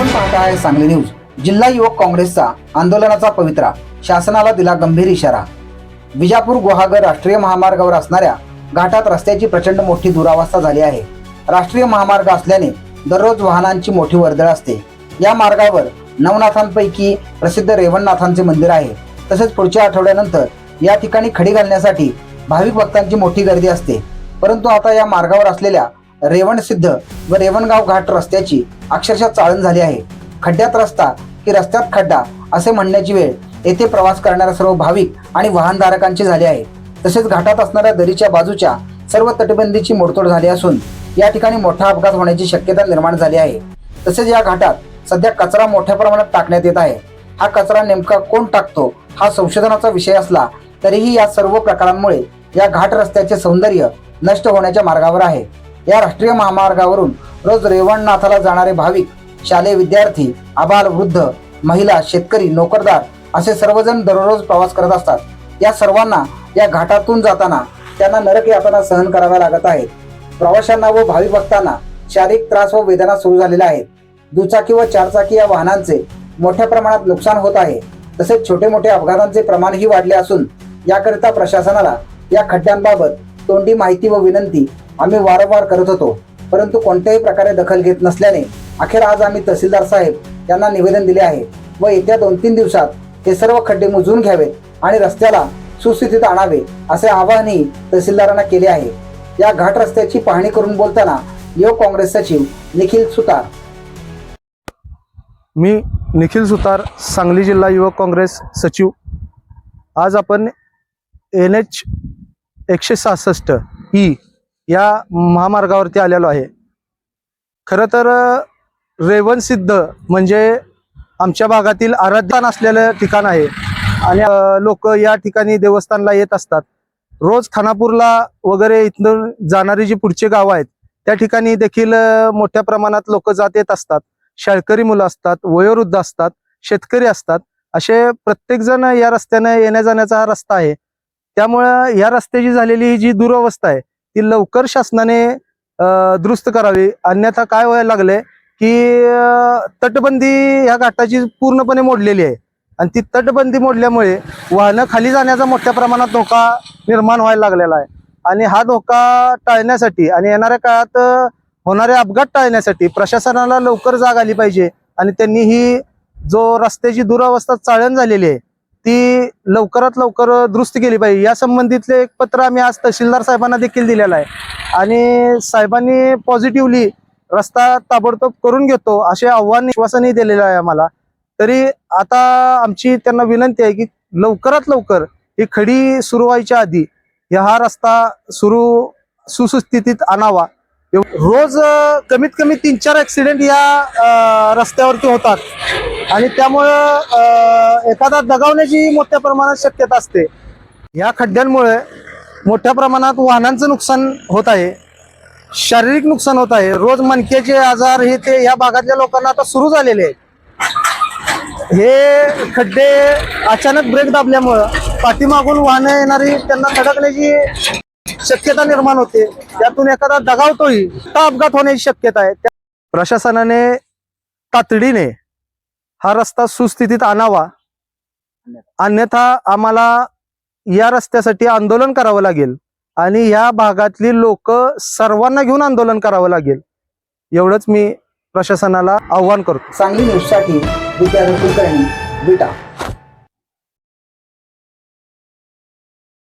आपण पाहताय सांगली न्यूज. जिल्हा युवक काँग्रेसचा आंदोलनाचा पवित्रा. शासनाला दिला गंभीर इशारा. विजापूर गुहागर राष्ट्रीय महामार्गावर असणाऱ्या घाटात रस्त्याची प्रचंड मोठी दुरावस्था झाली आहे. राष्ट्रीय महामार्ग असल्याने दररोज वाहनांची मोठी वर्दळ असते. या मार्गावर नवनाथांपैकी प्रसिद्ध रेवणनाथांचे मंदिर आहे. तसेच पुढच्या आठवड्यानंतर या ठिकाणी खडी घालण्यासाठी भाविक भक्तांची मोठी गर्दी असते. परंतु आता या मार्गावर असलेल्या रेवणसिद्ध व रेवणगाव घाट रस्त्याची अक्षरशः चाळण झाली आहे. खड्ड्यात रस्ता की रस्त्यात खड्डा असे म्हणण्याची वेळ येथे प्रवास करणाऱ्या सर्व भाविक आणि वाहनधारकांची झाली आहे. तसेच घाटात असणाऱ्या दरीच्या बाजूच्या सर्व तटबंदीची मोडतोड झाली असून या ठिकाणी मोठा अपघात होण्याची शक्यता निर्माण झाली आहे. तसेच या घाटात सध्या कचरा मोठ्या प्रमाणात टाकण्यात येत आहे. हा कचरा नेमका कोण टाकतो हा संशोधनाचा विषय असला तरीही या सर्व प्रकारांमुळे या घाट रस्त्याचे सौंदर्य नष्ट होण्याच्या मार्गावर आहे. या राष्ट्रीय महामार्गावरून रोज रेवणनाथाला जाणारे भाविक शालेय विद्यार्थी आबाल वृद्ध महिला शेतकरी नोकरदार असे सर्वजण दररोज प्रवास करत असतात. या सर्वांना या घाटातून जाताना त्यांना नरक यातना सहन कराव्या लागत आहेत. प्रवाशांना व भाविक भक्तांना शारीरिक त्रास व वेदना सुरू झालेल्या आहेत. दुचाकी व चारचाकी या वाहनांचे मोठ्या प्रमाणात नुकसान होत आहे. तसेच छोटे मोठे अपघातांचे प्रमाणही वाढले असून याकरिता प्रशासनाला या खड्ड्यांबाबत तोंडी माहिती व विनंती आम्ही वारंवार करत होतो. परंतु कोणत्याही प्रकारे दखल घेत नसल्याने अखेर आज आम्ही तहसीलदार साहेब यांना निवेदन दिले आहे व येत्या दोन तीन दिवसात हे सर्व खड्डे मुजून घ्यावेत आणि रस्त्याला सुस्थितीत आणावे असे आवाहनही तहसीलदारांना केले आहे. या घाट रस्त्याची पाहणी करून बोलताना युवक काँग्रेस सचिव निखिल सुतार. मी निखिल सुतार सांगली जिल्हा युवक काँग्रेस सचिव. आज आपण एन एच एकशे सहासष्ट ई या महामार्गावरती आलेलो आहे. खरं तर अ, रेवणसिद्ध म्हणजे आमच्या भागातील आराध्यान असलेलं ठिकाण आहे. आणि लोक या ठिकाणी देवस्थानला येत असतात. रोज खानापूरला वगैरे इथून जाणारी जी पुढची गावं आहेत त्या ठिकाणी देखील मोठ्या प्रमाणात लोक जात येत असतात. शाळकरी मुलं असतात वयोवृद्ध असतात शेतकरी असतात. असे प्रत्येकजण या रस्त्याने येण्या जाण्याचा हा रस्ता आहे. त्यामुळं या रस्त्याची झालेली ही जी दुरवस्था आहे ती लवकर शासनाने दुरुस्त करावी. अन्यथा काय व्हायला लागले की तटबंदी ह्या घाटाची पूर्णपणे मोडलेली आहे. आणि ती तटबंदी मोडल्यामुळे वाहनं खाली जाण्याचा मोठ्या प्रमाणात धोका निर्माण व्हायला लागलेला आहे. आणि हा धोका टाळण्यासाठी आणि येणाऱ्या काळात होणारे अपघात टाळण्यासाठी प्रशासनाला लवकर जाग आली पाहिजे. आणि त्यांनी ही जो रस्त्याची दुरावस्था चाळण झालेली आहे ती लवकरात लवकर दुरुस्त केली पाहिजे. या संबंधितले एक पत्र आम्ही आज तहसीलदार साहेबांना देखील दिलेलं आहे. आणि साहेबांनी पॉझिटिव्हली रस्ता ताबडतोब करून घेतो असे आव्हान विश्वासनही दिलेलं आहे आम्हाला. तरी आता आमची त्यांना विनंती आहे की लवकरात लवकर ही खडी सुरू व्हायच्या आधी हा रस्ता सुरू सुस्थितीत आणावा. रोज कमीत कमी तीन चार ऍक्सिडेंट या रस्त्यावरती होतात. आणि त्यामुळं एखादा दगावण्याची मोठ्या प्रमाणात शक्यता असते. या खड्ड्यांमुळे मोठ्या प्रमाणात वाहनांचं नुकसान होत आहे. शारीरिक नुकसान होत आहे. रोज मनक्याचे आजार हे ते या भागातल्या लोकांना आता सुरू झालेले आहेत. हे खड्डे अचानक ब्रेक दाबल्यामुळं पाठीमागून वाहनं येणारी त्यांना धडकण्याची शक्यता निर्माण होते. त्यातून एखादा दगावतोही तर अपघात होण्याची शक्यता आहे. त्या- प्रशासनाने तातडीने हा रस्ता सुस्थितीत आणावा. अन्यथा आम्हाला या रस्त्यासाठी आंदोलन करावं लागेल आणि या भागातली लोक सर्वांना घेऊन आंदोलन करावं लागेल. एवढंच मी प्रशासनाला आव्हान करतो. सांगली न्यूजसाठी विद्यार्थी कुलकर्णी विटा.